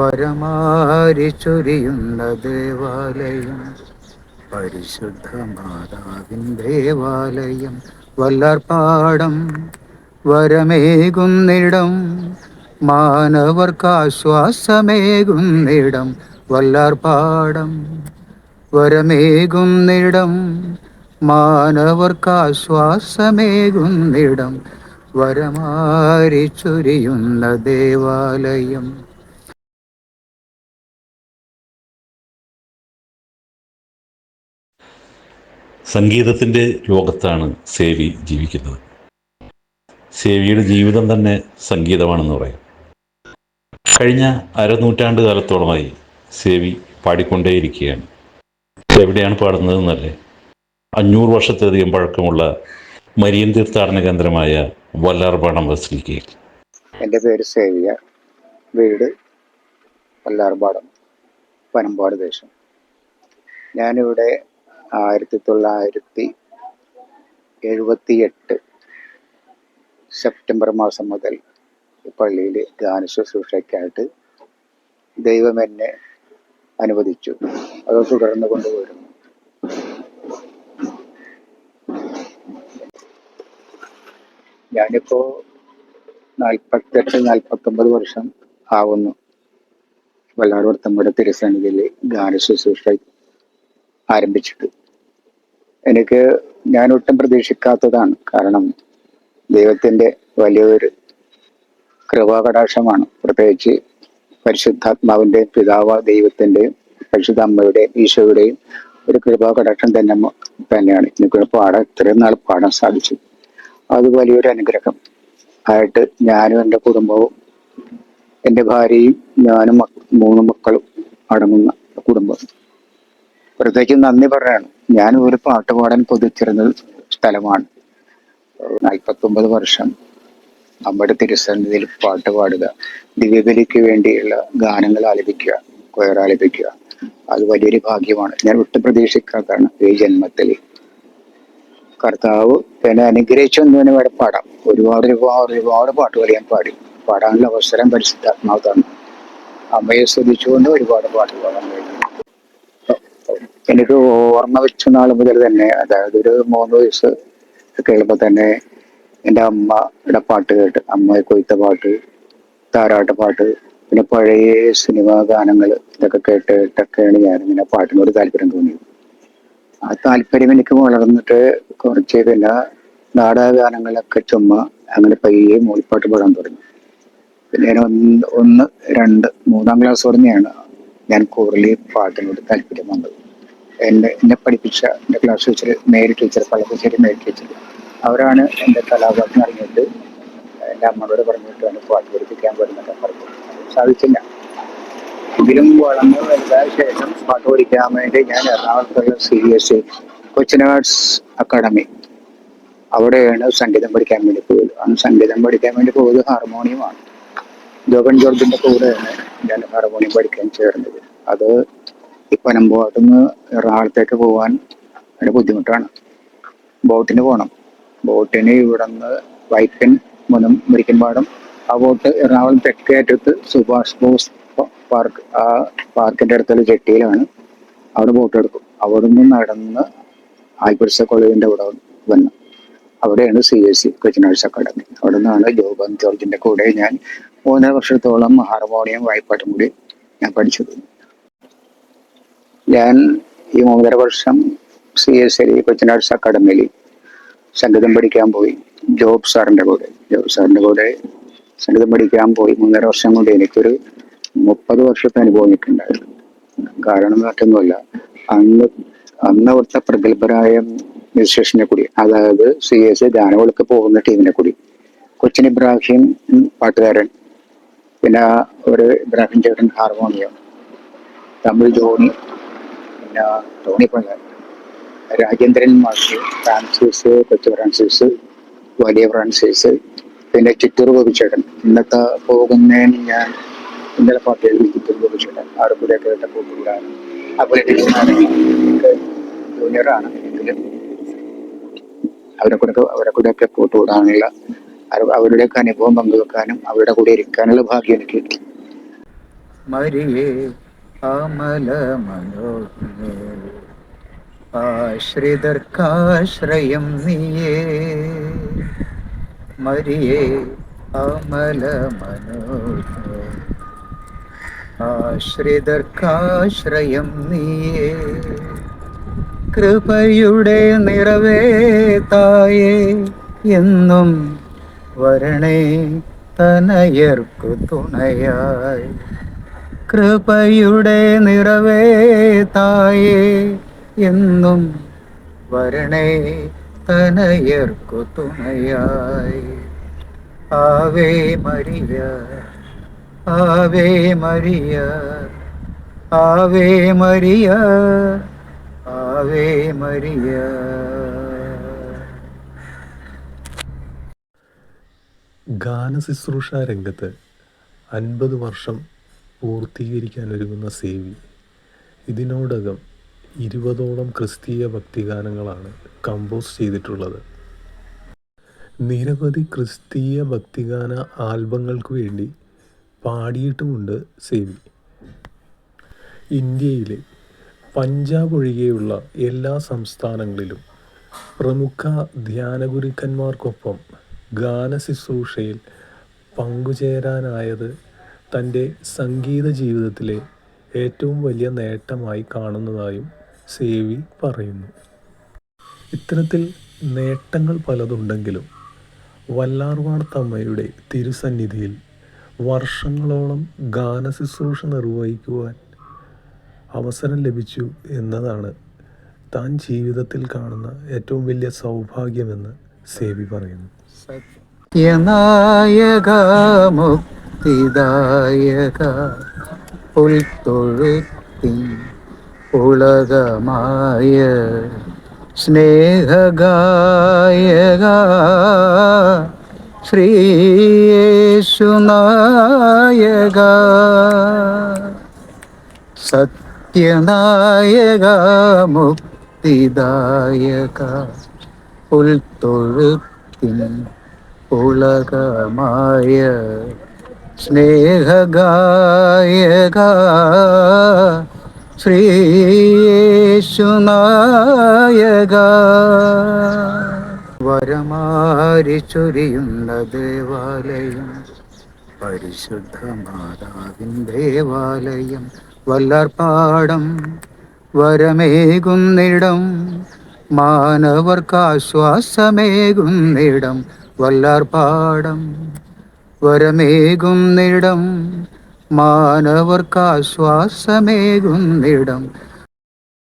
വരമാരി ചൊരിയുന്ന ദേവാലയം പരിശുദ്ധ മാതാവിൻ ദേവാലയം വല്ലാർപ്പാടം വരമേകുന്നിടം മാനവർക്കാശ്വാസമേകുന്നിടം വല്ലാർപ്പാടം വരമേകുന്നിടം മാനവർക്കാശ്വാസമേകുന്നിടം വരമാരി ചൊരിയുന്ന ദേവാലയം. സംഗീതത്തിന്റെ ലോകത്താണ് സേവി ജീവിക്കുന്നത്. സേവിയുടെ ജീവിതം തന്നെ സംഗീതമാണെന്ന് പറയാം. കഴിഞ്ഞ അരനൂറ്റാണ്ട് കാലത്തോളമായി സേവി പാടിക്കൊണ്ടേയിരിക്കുകയാണ്. എവിടെയാണ് പാടുന്നതെന്നല്ലേ? അഞ്ഞൂറ് വർഷത്തിലധികം പഴക്കമുള്ള മരിയൻ തീർത്ഥാടന കേന്ദ്രമായ വല്ലാർപാടം ബസിലിക്കയിൽ എന്റെ പേര് സേവിയ. വീട് വല്ലാർപാടം പനമ്പാട് ദേശം. ഞാനിവിടെ ആയിരത്തി തൊള്ളായിരത്തി എഴുപത്തി എട്ട് സെപ്റ്റംബർ മാസം മുതൽ പള്ളിയിൽ ഗാന ശുശ്രൂഷയ്ക്കായിട്ട് ദൈവം എന്നെ അനുവദിച്ചു. അത് തുടർന്ന് കൊണ്ടുവരുന്നു ഞാനിപ്പോ നാൽപ്പത്തെട്ട് നാൽപ്പത്തൊമ്പത് വർഷം ആവുന്നു. വല്ലാർവർത്തമ്മയുടെ തിരുസന്നിധിയിൽ ഗാന ശുശ്രൂഷ ആരംഭിച്ചിട്ട്. എനിക്ക് ഞാൻ ഒട്ടും പ്രതീക്ഷിക്കാത്തതാണ്. കാരണം ദൈവത്തിന്റെ വലിയൊരു കൃപാകടാക്ഷമാണ്. പ്രത്യേകിച്ച് പരിശുദ്ധാത്മാവിന്റെ പിതാവ് ദൈവത്തിന്റെയും പരിശുദ്ധ അമ്മയുടെയും ഈശോയുടെയും ഒരു കൃപാകടാക്ഷം തന്നെ തന്നെയാണ്. എനിക്ക് പാടാൻ ഇത്രയും നാൾ പാടാൻ സാധിച്ചു. അത് വലിയൊരു അനുഗ്രഹം ആയിട്ട് ഞാനും എന്റെ കുടുംബവും എന്റെ ഭാര്യയും ഞാനും മൂന്ന് മക്കളും അടങ്ങുന്ന കുടുംബം. പ്രത്യേകിച്ച് നന്ദി പറയാണ്. ഞാൻ ഒരു പാട്ട് പാടാൻ കൊതിച്ചിരുന്ന സ്ഥലമാണ്. നാൽപ്പത്തൊമ്പത് വർഷം നമ്മുടെ തിരുസന്നിധിയിൽ പാട്ട് പാടുക ദിവ്യബലിക്ക് വേണ്ടിയുള്ള ഗാനങ്ങൾ ആലപിക്കുക കൊയർ ആലപിക്കുക അത് വലിയൊരു ഭാഗ്യമാണ്. ഞാൻ ഒട്ടും പ്രതീക്ഷിക്കാത്തതാണ് ഈ ജന്മത്തിൽ കർത്താവ് എന്നെ അനുഗ്രഹിച്ചു എന്ന് തന്നെ വേണം പാടാം ഒരുപാട് ഒരുപാട് ഒരുപാട് പാട്ടുകൾ ഞാൻ പാടി. പാടാനുള്ള അവസരം പരിശുദ്ധാത്മാവ് തന്നു. അമ്മയെ ശ്രദ്ധിച്ചുകൊണ്ട് ഒരുപാട് പാട്ട് പാടാൻ കഴിഞ്ഞു എനിക്ക് ഓർമ്മ വെച്ച നാൾ മുതൽ തന്നെ അതായത് ഒരു മൂന്ന് വയസ്സ് ഉള്ളപ്പോൾ തന്നെ എന്റെ അമ്മയുടെ പാട്ട് കേട്ട് അമ്മയെ കൊയ്ത്ത പാട്ട് താരാട്ട് പാട്ട് പിന്നെ പഴയ സിനിമാ ഗാനങ്ങൾ ഇതൊക്കെ കേട്ട് കേട്ടൊക്കെയാണ് ഇങ്ങനെ പാട്ടിനോട് താല്പര്യം തോന്നിയത്. ആ താല്പര്യം എനിക്ക് വളർന്നിട്ട് കുറച്ച് പിന്നെ നാടകഗാനങ്ങളൊക്കെ ചുമ്മാ അങ്ങനെ പയ്യെ മൂളിപ്പാട്ട് പാടാൻ തുടങ്ങി. പിന്നെ ഞാൻ ഒന്ന് ഒന്ന് രണ്ട് മൂന്നാം ക്ലാസ് തുടങ്ങിയാണ് ഞാൻ കൂടുതൽ പാട്ടിനോട് താല്പര്യം വന്നത്. എന്നെ എന്നെ പഠിപ്പിച്ച എന്റെ class teacher Mary teacher Pallassery Mary teacher അവരാണ് എന്റെ കലാപാഠം അറിഞ്ഞിട്ട് എന്റെ അമ്മയോട് പറഞ്ഞിട്ട് എന്നെ പാട്ട് പഠിപ്പിക്കാൻ പറ്റുന്നൊക്കെ പറഞ്ഞു സാധിച്ചില്ല. ഇതിലും വളർന്ന് വലുതായ ശേഷം പാട്ട് പഠിക്കാൻ വേണ്ടി ഞാൻ എറണാകുളത്തുള്ള C S Cochin arts academy. അവിടെയാണ് സംഗീതം പഠിക്കാൻ വേണ്ടി പോയത്. അന്ന് സംഗീതം പഠിക്കാൻ വേണ്ടി പോയത് ഹാർമോണിയമാണ്. ജോബൻ ജോർജിന്റെ കൂടെയാണ് ഞാൻ ഹാർമോണിയം പഠിക്കാൻ ചേർന്നത്. അത് ഈ പനമ്പോട്ടുനിന്ന് എറണാകുളത്തേക്ക് പോകാൻ ഒരു ബുദ്ധിമുട്ടാണ്. ബോട്ടിന് പോകണം ബോട്ടിന് ഇവിടെ നിന്ന് വൈക്കൻ മുനം മുരിക്കൻപാടം. ആ ബോട്ട് എറണാകുളം തെക്കേ അറ്റത്ത് സുഭാഷ് ബോസ് പാർക്ക് ആ പാർക്കിന്റെ അടുത്തുള്ള ജെട്ടിയിലാണ് അവിടെ ബോട്ട് എടുക്കും. അവിടെ നിന്ന് നടന്ന് ആയിപ്പുരസ കോളേജിന്റെ അവിടെ വന്ന്. അവിടെയാണ് C S C arts academy. അവിടെ നിന്നാണ് ജോബൻ ജോർജിന്റെ കൂടെ ഞാൻ മൂന്നര വർഷത്തോളം ഹാർമോണിയം വായ്പാട്ടും കൂടി ഞാൻ പഠിച്ചത്. ഞാൻ ഈ മൂന്നര വർഷം C S L Cochin arts അക്കാഡമിയിൽ സംഗീതം പഠിക്കാൻ പോയി. ജോബ് സാറിന്റെ കൂടെ. ജോബ് സാറിന്റെ കൂടെ സംഗീതം പഠിക്കാൻ പോയി. മൂന്നര വർഷം കൊണ്ട് എനിക്കൊരു മുപ്പത് വർഷത്തെ അനുഭവം എനിക്കുണ്ടായിരുന്നു. കാരണം മറ്റൊന്നുമല്ല അന്ന് അന്ന് അവിടുത്തെ പ്രഗത്ഭരായ മ്യൂസിഷ്യനെ കൂടി അതായത് സി എസ് ഗാനങ്ങൾക്ക് പോകുന്ന ടീമിനെ കൂടി. കൊച്ചിൻ ഇബ്രാഹിം പാട്ടുകാരൻ പിന്നെ ഒരു ഇബ്രാഹിം ചേട്ടൻ ഹാർമോണിയം തമിഴ് ജോണി പിന്നെ ടോണി പള്ളൻ രാജേന്ദ്രൻ മാഷ് ഫ്രാൻസിസ് കൊച്ചു ഫ്രാൻസിസ് വലിയ ഫ്രാൻസിസ് പിന്നെ ചിറ്റൂർ ഗോപിച്ചേട്ടൻ. ഇന്നത്തെ പോകുന്നതിന് ഞാൻ ഇന്നലെ പാട്ട് എഴുതി ചിറ്റൂർ ഗോപിച്ചേട്ടൻ. കൂടെ കേട്ട കൂട്ടുകൂടാണ് അതുപോലെ ജൂനിയറാണ് അവരെ കൂടെ അവരെ കൂടെ ഒക്കെ കൂട്ടുകൂടാനുള്ള അവ- അവരുടെയൊക്കെ അനുഭവം പങ്കുവെക്കാനും അവരുടെ കൂടെ ഇരിക്കാനുള്ള ഭാഗ്യം എനിക്ക് കിട്ടി. മരിയേ അമല മനോജ്ഞേ ആശ്രിതർക്കാശ്രയം നീയേ. മരിയേ അമല മനോജ്ഞേ ആശ്രിതർക്കാശ്രയം നീയേ. കൃപയുടെ നിറവേ തായേ എന്നും വരണേ തനയർക്കു തുണയായി. കൃപയുടെ നിറവേ തായേ. എന്നും വരണേ തനയർക്കു തുണയായി. Ave Maria Ave Maria Ave Maria Ave Maria. ഗാനശുശ്രൂഷ രംഗത്ത് അൻപത് വർഷം പൂർത്തീകരിക്കാനൊരുങ്ങുന്ന സേവി. ഇതിനോടകം ഇരുപതോളം ക്രിസ്തീയ ഭക്തിഗാനങ്ങളാണ് കമ്പോസ് ചെയ്തിട്ടുള്ളത്. നിരവധി ക്രിസ്തീയ ഭക്തിഗാന ആൽബങ്ങൾക്ക് വേണ്ടി പാടിയിട്ടുമുണ്ട് സേവി. ഇന്ത്യയിലെ പഞ്ചാബ് ഒഴികെയുള്ള എല്ലാ സംസ്ഥാനങ്ങളിലും പ്രമുഖ ധ്യാനഗുരുക്കന്മാർക്കൊപ്പം ഗാനശുശ്രൂഷയിൽ പങ്കുചേരാനായത് തന്റെ സംഗീത ജീവിതത്തിലെ ഏറ്റവും വലിയ നേട്ടമായി കാണുന്നതായും സേവി പറയുന്നു. ഇത്തരത്തിൽ നേട്ടങ്ങൾ പലതുണ്ടെങ്കിലും വല്ലാർവാർ തമ്മയുടെ തിരുസന്നിധിയിൽ വർഷങ്ങളോളം ഗാനശുശ്രൂഷ നിർവഹിക്കുവാൻ അവസരം ലഭിച്ചു എന്നതാണ് താൻ ജീവിതത്തിൽ കാണുന്ന ഏറ്റവും വലിയ സൗഭാഗ്യമെന്ന് സേവി പറയുന്നു. മുക്തിദായക പുൽത്തൊഴുത്തിൻ ഉളകമായ സ്നേഹഗായക ശ്രീയേശുനായക സത്യനായക മുക്തിദായക പുൽത്തൊഴുത്തിൻ ഉലകമായ സ്നേഹഗായക ശ്രീയേശുനായക. വരമാരി ചൊരിയുന്ന ദേവാലയം പരിശുദ്ധ മാതാവിൻ ദേവാലയം വല്ലാർപാടം വരമേകുന്നിടം മാനവർക്കാശ്വാസമേകുന്നിടം വല്ലാർപാടം വരമേകുന്നിടം മാനവർക്കാശ്വാസമേകുന്നിടം.